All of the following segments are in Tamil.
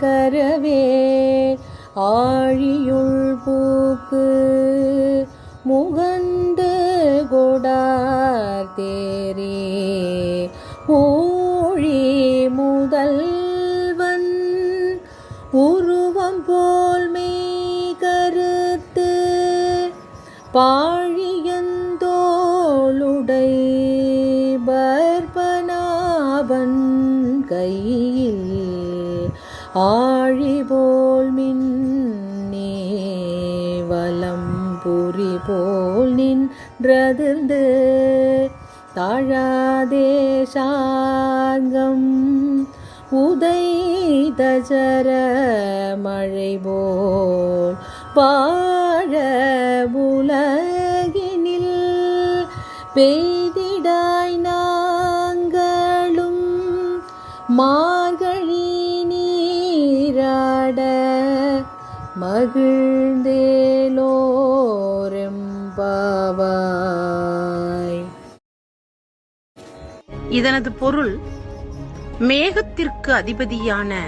கரவே. ஆழியுள் பூக்கு முகந்து கொடார் தேரே. ஊழி முதல்வன் உருவம் போல் மெய் கருத்து பாழியந்தோளுடை பர்பனாபன் கையில் ஆழிபோல் மின்னே வலம் புரி போல் நின்றதிர்ந்து தாழாதே சார்கம். உதைதஜர மழை போல் வாழ உலகினில் பெய்திடாய் நாங்களும் மா மகிழ்ந்தேலோரெம்பாவாய். இதனது பொருள் மேகத்திற்கு அதிபதியான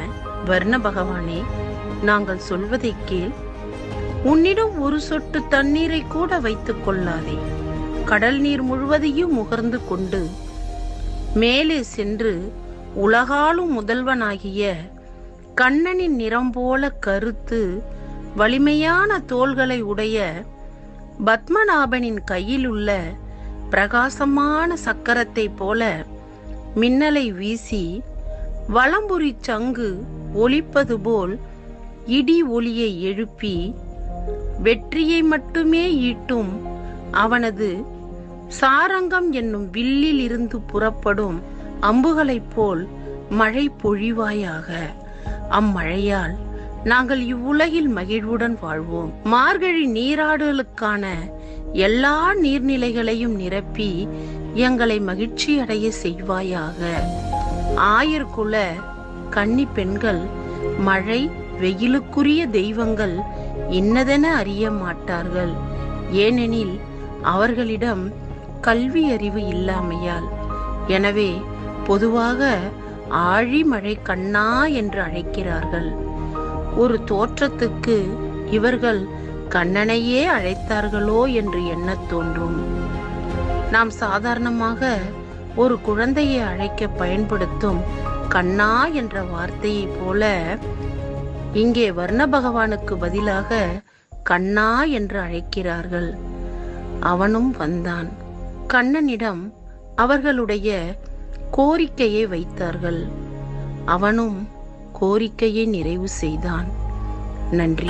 வர்ண பகவானே நாங்கள் சொல்வதை கேள். உன்னிடம் ஒரு சொட்டு தண்ணீரை கூட வைத்துக் கொள்ளாதே. கடல் நீர் முழுவதையும் முகர்ந்து கொண்டு மேலே சென்று உலகாலும் முதல்வனாகிய கண்ணனின் நிறம் போல கருத்து வலிமையான தோள்களை உடைய பத்மநாபனின் கையிலுள்ள பிரகாசமான சக்கரத்தை போல மின்னலை வீசி வலம்புரி சங்கு ஒலிப்பது போல் இடி ஒளியை எழுப்பி வெற்றியை மட்டுமே ஈட்டும் அவனது சாரங்கம் என்னும் வில்லில் இருந்து புறப்படும் அம்புகளைப் போல் மழை பொழிவாயாக. அம்மழையால் நாங்கள் இவ்வுலகில் மகிழ்வுடன் வாழ்வோம். மார்கழி நீராடலுக்கான எல்லா நீர்நிலைகளையும் நிரப்பி எங்களை மகிழ்ச்சி அடைய செய்வாயாக. ஆயர்குல கன்னி பெண்கள் மழை வெயிலுக்குரிய தெய்வங்கள் இன்னதென அறிய மாட்டார்கள். ஏனெனில் அவர்களிடம் கல்வி அறிவு இல்லாமையால். எனவே பொதுவாக ஆழிமழை கண்ணா என்று அழைக்கிறார்கள். ஒரு தோற்றத்துக்கு இவர்கள் கண்ணனையே அழைத்தார்களோ என்று எண்ணத் தோன்றும். நாம் சாதாரணமாக ஒரு குழந்தையை அழைக்க பயன்படுத்தும் கண்ணா என்ற வார்த்தையைப் போல இங்கே வர்ண பகவானுக்கு பதிலாக கண்ணா என்று அழைக்கிறார்கள். அவனும் வந்தான். கண்ணனிடம் அவர்களுடைய கோரிக்கையை வைத்தார்கள். அவனும் கோரிக்கையை நிறைவு செய்தான். நன்றி.